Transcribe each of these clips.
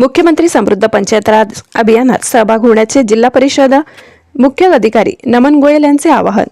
मुख्यमंत्री समृद्ध पंचायत राज अभियानात सहभाग होण्याचे जिल्हा परिषद मुख्य अधिकारी नमन गोयल यांचे आवाहन.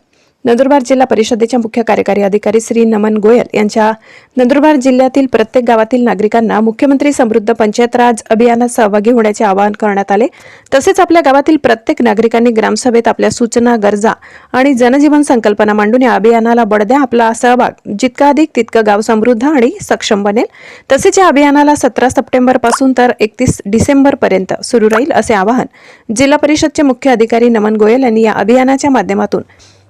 नंदुरबार जिल्हा परिषदेच्या मुख्य कार्यकारी अधिकारी श्री नमन गोयल यांच्या नंदुरबार जिल्ह्यातील प्रत्येक गावातील नागरिकांना मुख्यमंत्री समृद्ध पंचायत राज अभियानात सहभागी होण्याचे आवाहन करण्यात आले. तसेच आपल्या गावातील प्रत्येक नागरिकांनी ग्रामसभेत आपल्या सूचना गरजा आणि जनजीवन संकल्पना मांडून या अभियानाला बळ द्या आपला सहभाग जितका अधिक तितकं गाव समृद्ध आणि सक्षम बनेल. तसेच या अभियानाला सतरा सप्टेंबरपासून तर एकतीस डिसेंबर पर्यंत सुरू राहील असे आवाहन जिल्हा परिषदचे मुख्य अधिकारी नमन गोयल यांनी या अभियानाच्या माध्यमातून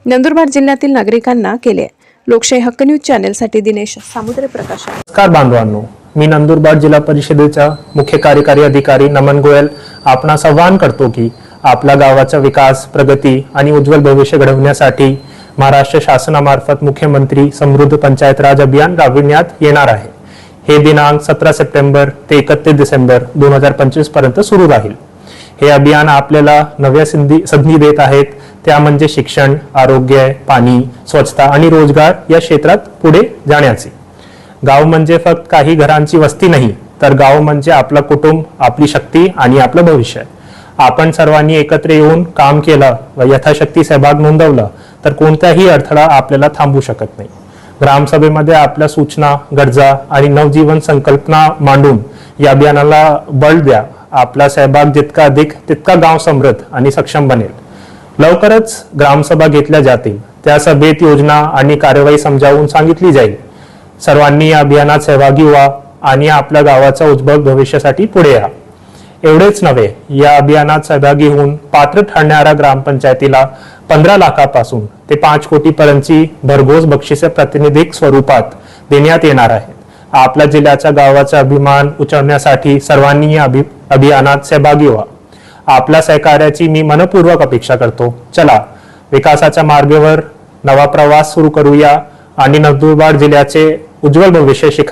नंदुरबार जिल्ह्यातील नागरिकांना केले लोकशाही हक्क न्यूज चॅनेलसाठी दिनेश सामुद्रे प्रकाश नमस्कार बांधवांनो मी नंदुरबार जिल्हा परिषदेचा मुख्य कार्यकारी अधिकारी नमन गोयल. आपणास आवाहन करतो की आपला गावाचा विकास प्रगती आणि उज्ज्वल भविष्य घडवण्यासाठी महाराष्ट्र शासनामार्फत मुख्यमंत्री समृद्ध पंचायत राज अभियान राबविण्यात येणार आहे. हे दिनांक सतरा सप्टेंबर ते एकतीस डिसेंबर दोन हजार पंचवीसपर्यंत सुरू राहील. हे अभियान आपल्याला नव्या संधी संधी देत आहेत. त्या म्हणजे शिक्षण आरोग्य पाणी स्वच्छता आणि रोजगार या क्षेत्रात पुढे जाण्याचे. गाव म्हणजे फक्त काही घरांची वस्ती नाही तर गाव म्हणजे आपलं कुटुंब आपली शक्ती आणि आपलं भविष्य. आपण सर्वांनी एकत्र येऊन काम केलं व यथाशक्ती सहभाग नोंदवला तर कोणताही अडथळा आपल्याला थांबू शकत नाही. ग्रामसभेमध्ये आपल्या सूचना गरजा आणि नवजीवन संकल्पना मांडून या अभियानाला बळ द्या. आपला सहभाग जितका अधिक तितका गाव समृद्ध आणि सक्षम बनेल. लवकरच ग्रामसभा घेतल्या जातील. त्या सभेत योजना आणि कार्यवाही समजावून सांगितली जाईल. सर्वांनी या अभियानात सहभागी व्हा आणि आपल्या गावाचा उज्ज्वल भविष्यासाठी पुढे या. एवढेच नव्हे या अभियानात सहभागी होऊन पात्र ठरणाऱ्या ग्रामपंचायतीला पंधरा लाखापासून ते पाच कोटीपर्यंतची भरघोस बक्षिसे प्रातिनिधिक स्वरूपात देण्यात येणार आहे. आपल्या जिल्ह्याच्या गावाचा अभिमान उचलण्यासाठी सर्वांनी या अभि अभियानात सहभागी व्हा. आपल्या सहकार्याची मी मनपूर्वक अपेक्षा करतो. चला विकासाच्या मार्गावर नवा प्रवास सुरू करूया आणि नंदुरबार जिल्ह्याचे उज्ज्वल भविष्य शिखर